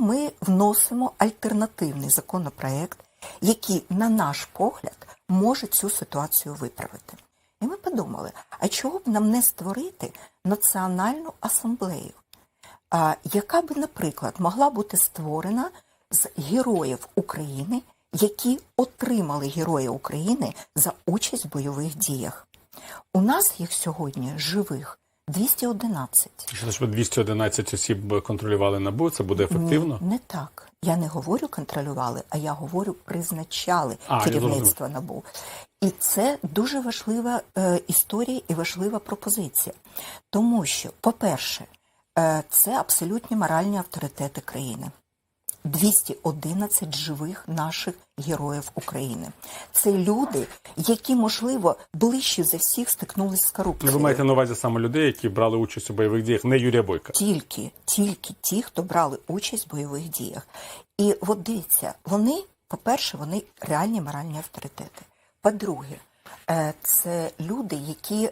Ми вносимо альтернативний законопроект, який, на наш погляд, може цю ситуацію виправити. І ми подумали: а чого б нам не створити національну асамблею, яка би, наприклад, могла бути створена з героїв України, які отримали Героя України за участь в бойових діях. У нас їх сьогодні живих 211. Що щоб 211 осіб контролювали НАБУ, це буде ефективно? Ні, не так. Я не говорю контролювали, а я говорю призначали А, керівництво НАБУ. І це дуже важлива е, історія і важлива пропозиція. Тому що, по-перше, е, це абсолютні моральні авторитети країни. 211 живих наших героїв України. Це люди, які, можливо, ближче за всіх стикнулися з Ну, корупцією. Ви маєте на увазі саме людей, які брали участь у бойових діях, не Юрія Бойка. тільки, тільки ті, хто брали участь в бойових діях. І от дивіться, вони, по-перше, вони реальні моральні авторитети. По-друге, е, це люди, які,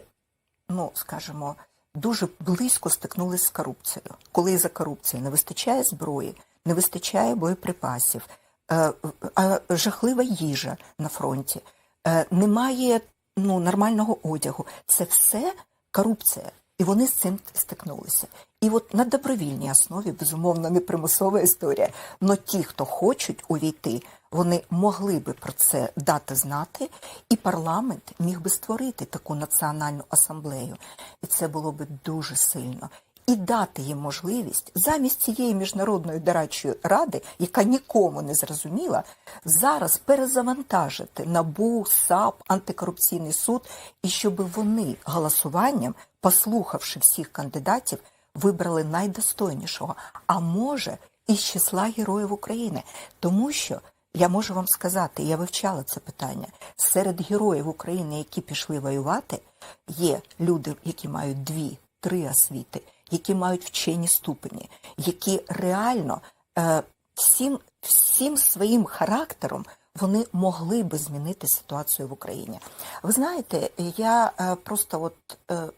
ну скажімо, дуже близько стикнулися з корупцією. Коли за корупцією не вистачає зброї, не вистачає боєприпасів, е, е, жахлива їжа на фронті, е, немає ну, нормального одягу. Це все корупція. І вони з цим стикнулися. І от на добровільній основі, безумовно, не примусова історія. але ті, хто хочуть увійти, вони могли би про це дати знати, і парламент міг би створити таку національну асамблею. І це було би дуже сильно. І дати їм можливість замість цієї міжнародної дорадчої ради, яка нікому не зрозуміла, зараз перезавантажити НАБУ, САП, антикорупційний суд, і щоб вони голосуванням, послухавши всіх кандидатів, вибрали найдостойнішого, а може із числа героїв України, тому що. Я можу вам сказати, я вивчала це питання. Серед героїв України, які пішли воювати, є люди, які мають дві, три освіти, які мають вчені ступені, які реально е, всім, всім своїм характером вони могли би змінити ситуацію в Україні. Ви знаєте, я е, просто от е,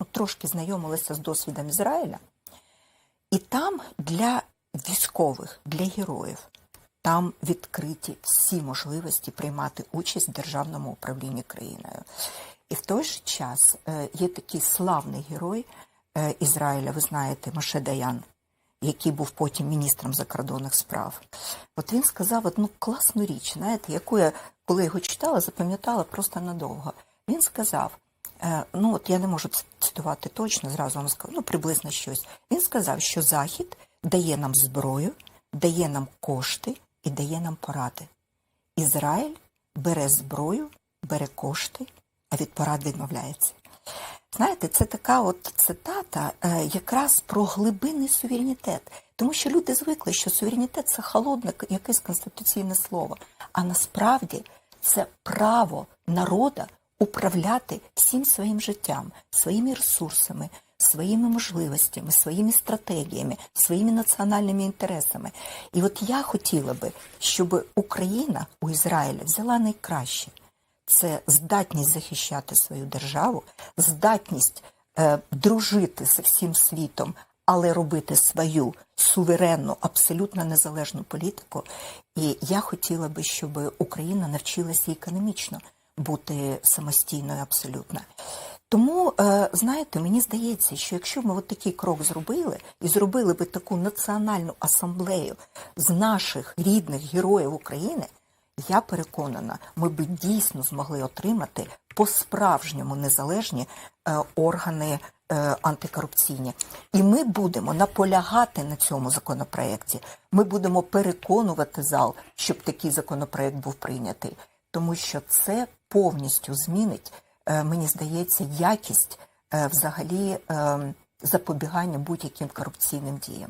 ну, трошки знайомилася з досвідом Ізраїля, і там для військових, для героїв. Там відкриті всі можливості приймати участь в державному управлінні країною. І в той же час є такий славний герой Ізраїля, ви знаєте, Моше Даян, який був потім міністром закордонних справ. От він сказав одну класну річ, знаєте, яку я, коли його читала, запам'ятала просто надовго. Він сказав: е, ну от я не можу цитувати точно, зразу вам скажу, ну приблизно щось. Він сказав, що Захід дає нам зброю, дає нам кошти і дає нам поради. Ізраїль бере зброю, бере кошти, а від порад відмовляється. Знаєте, це така от цитата е, якраз про глибинний суверенітет. Тому що люди звикли, що суверенітет це холодне якесь конституційне слово. А насправді це право народа управляти всім своїм життям, своїми ресурсами, своїми можливостями, своїми стратегіями, своїми національними інтересами. І от я хотіла би, щоб Україна у Ізраїля взяла найкраще. Це здатність захищати свою державу, здатність е, дружити з всім світом, але робити свою суверенну, абсолютно незалежну політику. І я хотіла би, щоб Україна навчилася економічно бути самостійною абсолютно. Тому, е, знаєте, мені здається, що якщо ми от такий крок зробили і зробили би таку національну асамблею з наших рідних героїв України, я переконана, ми би дійсно змогли отримати по-справжньому незалежні е, органи е, антикорупційні. І ми будемо наполягати на цьому законопроекті. Ми будемо переконувати зал, щоб такий законопроект був прийнятий, тому що це повністю змінить, е, мені здається, якість взагалі е, запобігання будь-яким корупційним діям.